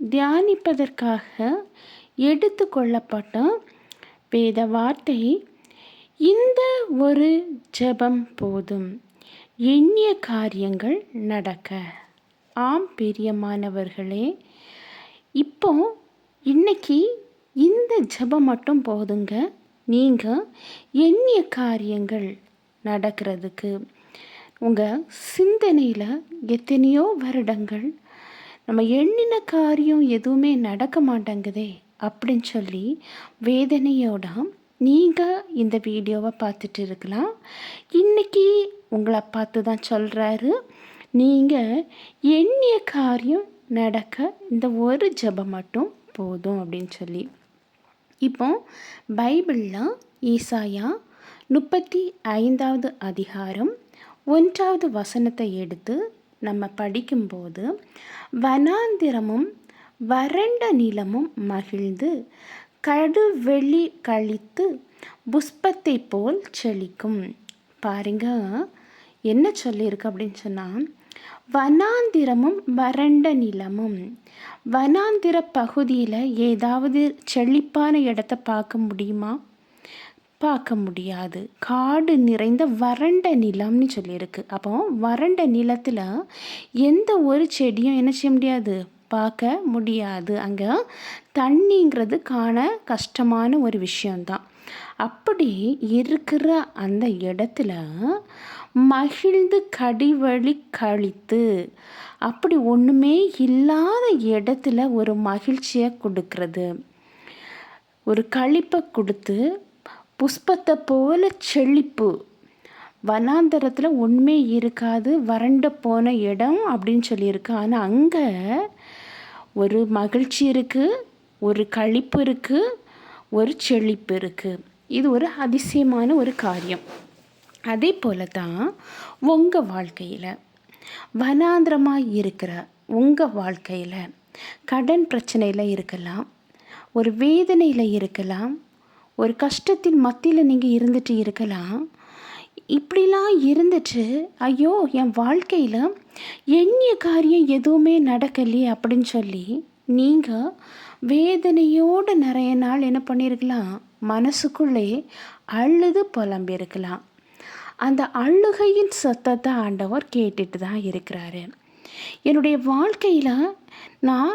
தியானிப்பதற்காக எடுத்து கொள்ளப்பட்ட வேத வார்த்தை இந்த ஒரு ஜெபம் போதும் எண்ணிய காரியங்கள் நடக்க. ஆம் பிரியமானவர்களே இப்போ இன்னைக்கு இந்த ஜெபம் மட்டும் போதுங்க. நீங்கள் எண்ணிய காரியங்கள் நடக்கிறதுக்கு உங்கள் சிந்தனையில் எத்தனையோ வருடங்கள் நம்ம எண்ணின காரியம் எதுவுமே நடக்க மாட்டேங்குதே அப்படின்னு சொல்லி வேதனையோட நீங்கள் இந்த வீடியோவை பார்த்துட்டு இருக்கலாம். இன்றைக்கி உங்களை பார்த்து தான் சொல்கிறாரு நீங்கள் எண்ணிய காரியம் நடக்க இந்த ஒரு ஜபம் மட்டும் போதும் அப்படின்னு சொல்லி. இப்போ பைபிளில் ஈசாயா முப்பத்தி ஐந்தாவது அதிகாரம் ஒன்றாவது வசனத்தை எடுத்து நம்ம படிக்கும்போது வனாந்திரமும் வறண்ட நிலமும் மகிழ்ந்து கடுவெளி கழித்து புஷ்பத்தை போல் செழிக்கும். பாருங்க என்ன சொல்லியிருக்கு அப்படின்னு சொன்னால் வனாந்திரமும் வறண்ட நிலமும் வனாந்திர பகுதியில் ஏதாவது செழிப்பான இடத்த பார்க்க முடியுமா? பார்க்க முடியாது. காடு நிறைந்த வறண்ட நிலம்னு சொல்லியிருக்கு. அப்போ வறண்ட நிலத்தில் எந்த ஒரு செடியும் என்ன செய்ய முடியாது? பார்க்க முடியாது. அங்கே தண்ணிங்கிறது காண கஷ்டமான ஒரு விஷயந்தான் அப்படி இருக்கிற அந்த இடத்துல மகிழ்ந்து கடிவழி கழித்து அப்படி ஒன்றுமே இல்லாத இடத்துல ஒரு மகிழ்ச்சியை கொடுக்கறது. ஒரு கழிப்பை கொடுத்து புஷ்பத்தை போல செழிப்பு. வனாந்தரத்தில் உண்மை இருக்காது வறண்டு போன இடம் அப்படின்னு சொல்லியிருக்கு. ஆனால் அங்கே ஒரு மகிழ்ச்சி இருக்குது ஒரு கழிப்பு இருக்குது ஒரு செழிப்பு இருக்குது இது ஒரு அதிசயமான ஒரு காரியம். அதே போல தான் உங்கள் வாழ்க்கையில் வனாந்திரமாக இருக்கிற உங்கள் வாழ்க்கையில் கடன் பிரச்சனையில் இருக்கலாம் ஒரு வேதனையில் இருக்கலாம் ஒரு கஷ்டத்தின் மத்தியில் நீங்கள் இருந்துட்டு இருக்கலாம். இப்படிலாம் இருந்துட்டு ஐயோ என் வாழ்க்கையில் எண்ணிய காரியம் எதுவுமே நடக்கலையே அப்படின்னு சொல்லி நீங்கள் வேதனையோடு நிறைய நாள் என்ன பண்ணியிருக்கலாம் மனசுக்குள்ளே அழுது புலம்பியிருக்கலாம் அந்த அழுகையின் சத்தத்தை ஆண்டவர் கேட்டுட்டு தான் இருக்கிறாரு. என்னுடைய வாழ்க்கையில் நான்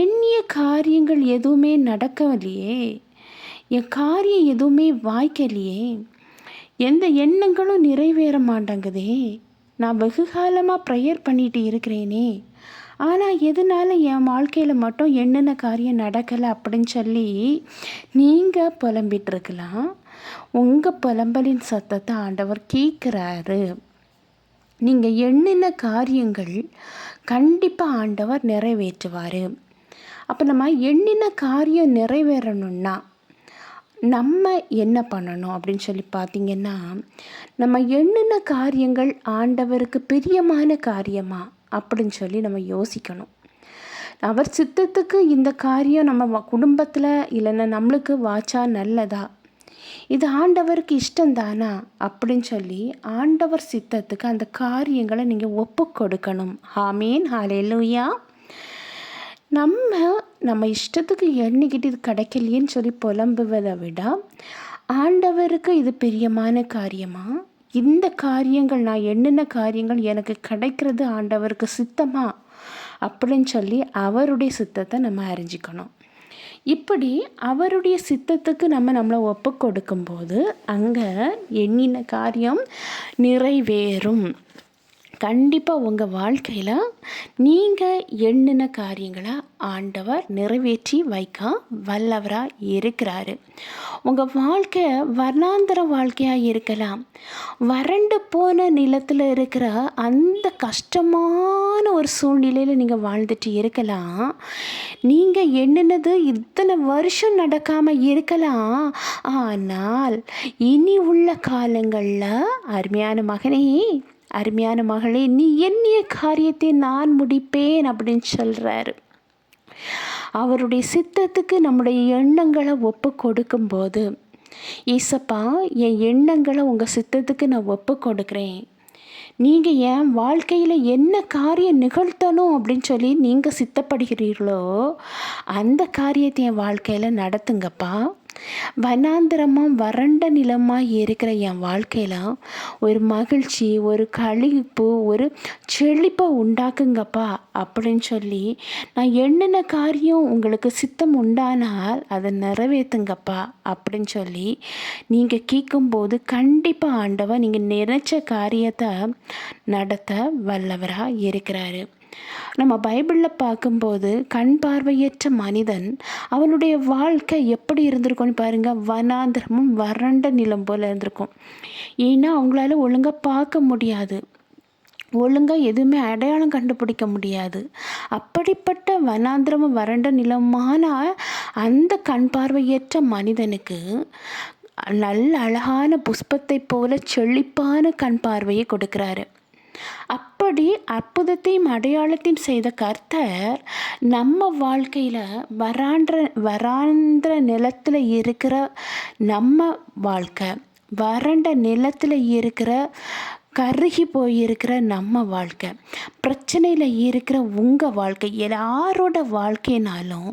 எண்ணிய காரியங்கள் எதுவுமே நடக்கவில்லையே. என் காரியம் எதுவுமே வாய்க்கலையே. எந்த எண்ணங்களும் நிறைவேற மாட்டேங்குதே. நான் வெகு காலமாக ப்ரேயர் பண்ணிட்டு இருக்கிறேனே. ஆனால் எதனால என் வாழ்க்கையில் மட்டும் என்னென்ன காரியம் நடக்கலை அப்படின்னு சொல்லி நீங்கள் புலம்பிகிட்ருக்கலாம் உங்கள் புலம்பலின் சத்தத்தை ஆண்டவர் கேட்குறாரு நீங்கள் என்னென்ன காரியங்கள் கண்டிப்பாக ஆண்டவர் நிறைவேற்றுவார். அப்போ நம்ம என்னென்ன காரியம் நிறைவேறணுன்னா நம்ம என்ன பண்ணணும் அப்படின்னு சொல்லி பார்த்திங்கன்னா நம்ம எண்ணின காரியங்கள் ஆண்டவருக்கு பிரியமான காரியமா அப்படின்னு சொல்லி நம்ம யோசிக்கணும். அவர் சித்தத்துக்கு இந்த காரியம் நம்ம குடும்பத்தில் இல்லைன்னா நம்மளுக்கு வாச்சா நல்லதா? இது ஆண்டவருக்கு இஷ்டந்தானா அப்படின்னு சொல்லி ஆண்டவர் சித்தத்துக்கு அந்த காரியங்களை நீங்கள் ஒப்பு கொடுக்கணும். ஹாமீன் ஹாலே லூயா நம்ம நம்ம இஷ்டத்துக்கு எண்ணிக்கிட்டு இது கிடைக்கலையேன்னு சொல்லி புலம்புவதை விட ஆண்டவருக்கு இது பிரியமான காரியமா? இந்த காரியங்கள் நான் என்னென்ன காரியங்கள் எனக்கு கிடைக்கிறது ஆண்டவருக்கு சித்தமா? அப்படின்னு சொல்லி அவருடைய சித்தத்தை நம்ம அறிஞ்சிக்கணும். இப்படி அவருடைய சித்தத்துக்கு நம்ம நம்மளை ஒப்பு கொடுக்கும்போது அங்கே எண்ணின காரியம் நிறைவேறும். கண்டிப்பாக உங்கள் வாழ்க்கையில் நீங்கள் எண்ணின காரியங்களை ஆண்டவர் நிறைவேற்றி வைக்க வல்லவராக இருக்கிறாரு. உங்கள் வாழ்க்கை வர்ணாந்திர வாழ்க்கையாக இருக்கலாம். வறண்டு போன நிலத்தில் இருக்கிற அந்த கஷ்டமான ஒரு சூழ்நிலையில் நீங்கள் வாழ்ந்துட்டு இருக்கலாம். நீங்கள் எண்ணினது இத்தனை வருஷம் நடக்காமல் இருக்கலாம். ஆனால் இனி உள்ள காலங்களில் அருமையான மகனே அருமையான மகளே நீ எண்ணிய காரியத்தை நான் முடிப்பேன் அப்படின்னு சொல்கிறாரு அவருடைய சித்தத்துக்கு நம்முடைய எண்ணங்களை ஒப்பு கொடுக்கும்போது ஈசப்பா என் எண்ணங்களை உங்கள் சித்தத்துக்கு நான் ஒப்பு கொடுக்குறேன். நீங்கள் என் வாழ்க்கையில் என்ன காரியம் நிகழ்த்தணும்? அப்படின்னு சொல்லி நீங்கள் சித்தப்படுகிறீர்களோ அந்த காரியத்தை என் வாழ்க்கையில் நடத்துங்கப்பா. வனாந்திரமாக வறண்ட நிலமாக இருக்கிற என் வாழ்க்கையில் ஒரு மகிழ்ச்சி ஒரு கழிப்பு ஒரு செழிப்பை உண்டாக்குங்கப்பா அப்படின்னு சொல்லி நான் என்னென்ன காரியம் உங்களுக்கு சித்தம் உண்டானால் அதை நிறைவேற்றுங்கப்பா அப்படின்னு சொல்லி நீங்கள் கேட்கும்போது கண்டிப்பாக ஆண்டவன் நீங்கள் நினைச்ச காரியத்தை நடத்த வல்லவராக இருக்கிறாரு. நம்ம பைபிளில் பார்க்கும்போது கண் பார்வையற்ற மனிதன் அவனுடைய வாழ்க்கை எப்படி இருந்திருக்கும்னு பாருங்கள் வனாந்திரமும் வறண்ட நிலம் போல் இருந்திருக்கும். ஏன்னா அவங்களால ஒழுங்காக பார்க்க முடியாது. ஒழுங்காக எதுவுமே அடையாளம் கண்டுபிடிக்க முடியாது. அப்படிப்பட்ட வனாந்திரமும் வறண்ட நிலமான அந்த கண் பார்வையற்ற மனிதனுக்கு நல்ல அழகான புஷ்பத்தை போல செழிப்பான கண் பார்வையை கொடுக்குறாரு. இப்படி அற்புதத்தையும் அடையாளத்தையும் செய்த கர்த்தர் நம்ம வாழ்க்கையில் வரான்ற வரான்ற நிலத்தில் இருக்கிற நம்ம வாழ்க்கை வறண்ட நிலத்தில் இருக்கிற கருகி போயிருக்கிற நம்ம வாழ்க்கை பிரச்சனையில் இருக்கிற உங்கள் வாழ்க்கை எல்லாரோட வாழ்க்கைனாலும்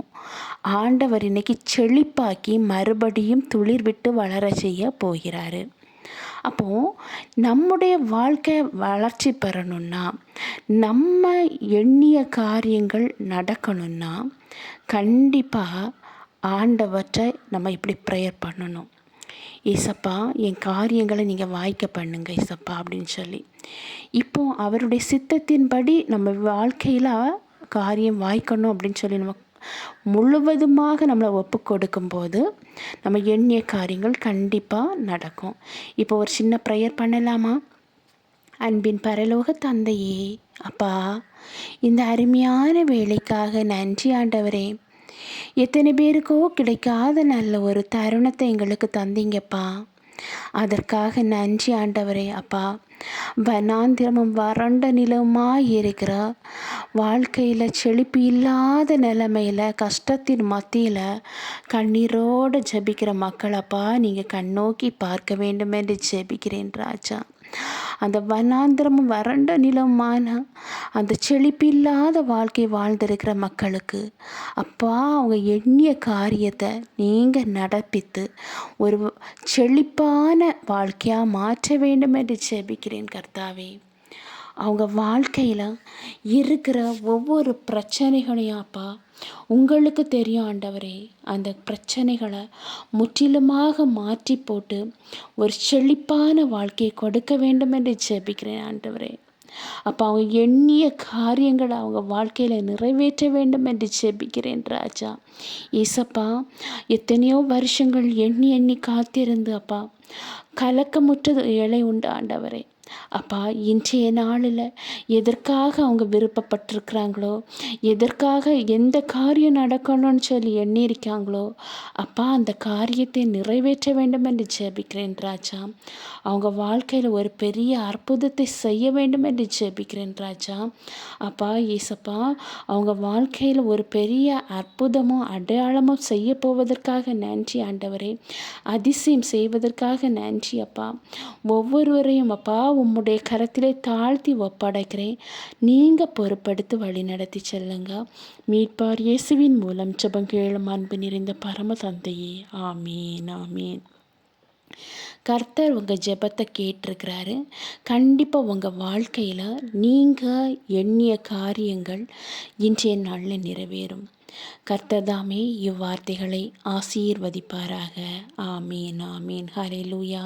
ஆண்டவர் இன்னைக்கு செழிப்பாக்கி மறுபடியும் துளிர் விட்டு வளர செய்ய போகிறாரு. அப்போது நம்முடைய வாழ்க்கை வளர்ச்சி பெறணுன்னா நம்ம எண்ணிய காரியங்கள் நடக்கணும்னா கண்டிப்பாக ஆண்டவற்றை நம்ம இப்படி ப்ரேயர் பண்ணணும். ஏசப்பா என் காரியங்களை நீங்கள் வாய்க்க பண்ணுங்க ஏசப்பா அப்படின்னு சொல்லி. இப்போ அவருடைய சித்தத்தின்படி நம்ம வாழ்க்கையில் காரியம் வாய்க்கணும் அப்படின்னு சொல்லி நம்ம முழுவதுமாக நம்மளை ஒப்பு கொடுக்கும்போது நம்ம எண்ணிய காரியங்கள் கண்டிப்பாக நடக்கும். இப்போ ஒரு சின்ன ப்ரேயர் பண்ணலாமா? அன்பின் பரலோக தந்தையே அப்பா இந்த அருமையான வேலைக்காக நன்றி ஆண்டவரே. எத்தனை பேருக்கோ கிடைக்காத நல்ல ஒரு தருணத்தை எங்களுக்கு தந்தீங்கப்பா. அதற்காக நன்றி ஆண்டவரே அப்பா. வனாந்திரமும் வறண்ட நிலமாக இருக்கிற வாழ்க்கையில் செழிப்பு இல்லாத நிலைமையில் கஷ்டத்தின் மத்தியில் கண்ணீரோடு ஜபிக்கிற மக்களப்பா நீங்கள் கண்ணோக்கி பார்க்க வேண்டும் என்று ஜெபிக்கிறேன் ராஜா. அந்த வனாந்திரமும் வறண்ட நிலமான அந்த செழிப்பில்லாத வாழ்க்கை வாழ்ந்திருக்கிற மக்களுக்கு அப்பா அவங்க எண்ணிய காரியத்தை நீங்கள் நடப்பித்து ஒரு செழிப்பான வாழ்க்கையாக மாற்ற வேண்டும் என்று ஜெபிக்கிறேன் கர்த்தாவே. அவங்க வாழ்க்கையில் இருக்கிற ஒவ்வொரு பிரச்சனைகளையும் அப்பா உங்களுக்கு தெரியும் ஆண்டவரே. அந்த பிரச்சனைகளை முற்றிலுமாக மாற்றி போட்டு ஒரு செழிப்பான வாழ்க்கையை கொடுக்க வேண்டும் என்று ஜெபிக்கிறேன் ஆண்டவரே. அப்போ அவங்க எண்ணிய காரியங்களை அவங்க வாழ்க்கையில் நிறைவேற்ற வேண்டும் என்று ஜெபிக்கிறேன் ராஜா. ஈசப்பா எத்தனையோ வருஷங்கள் எண்ணி எண்ணி காத்திருந்து அப்பா கலக்கமுற்றது இலை உண்டு ஆண்டவரே. அப்பா இன்றைய நாளில் எதற்காக அவங்க விருப்பப்பட்டிருக்கிறாங்களோ எதற்காக எந்த காரியம் நடக்கணும்னு சொல்லி எண்ணியிருக்காங்களோ அப்பா அந்த காரியத்தை நிறைவேற்ற வேண்டும் என்று ஜெபிக்கிறேன் ராஜா. அவங்க வாழ்க்கையில் ஒரு பெரிய அற்புதத்தை செய்ய வேண்டும் என்று ஜெபிக்கிறேன் ராஜா. அப்பா ஏசப்பா அவங்க வாழ்க்கையில் ஒரு பெரிய அற்புதமும் அடையாளமும் செய்ய போவதற்காக நன்றி ஆண்டவரே. அதிசயம் செய்வதற்காக நன்றி அப்பா. ஒவ்வொருவரையும் அப்பா உம்முடைய கரத்திலே தாழ்த்தி ஒப்படைக்கிறேன். நீங்கள் பொறுப்படுத்தி வழி நடத்தி செல்லுங்க. மீட்பார் இயேசுவின் மூலம் ஜபங்கேளும் அன்பு நிறைந்த பரம தந்தையே ஆமீன் ஆமீன். கர்த்தர் உங்கள் ஜெபத்தை கேட்டிருக்கிறாரு. கண்டிப்பாக உங்கள் வாழ்க்கையில் நீங்கள் எண்ணிய காரியங்கள் இன்றைய நாளில் நிறைவேறும். கர்த்தர் தாமே இவ்வார்த்தைகளை ஆசீர்வதிப்பாராக. ஆமீன் ஆமீன். ஹரே லூயா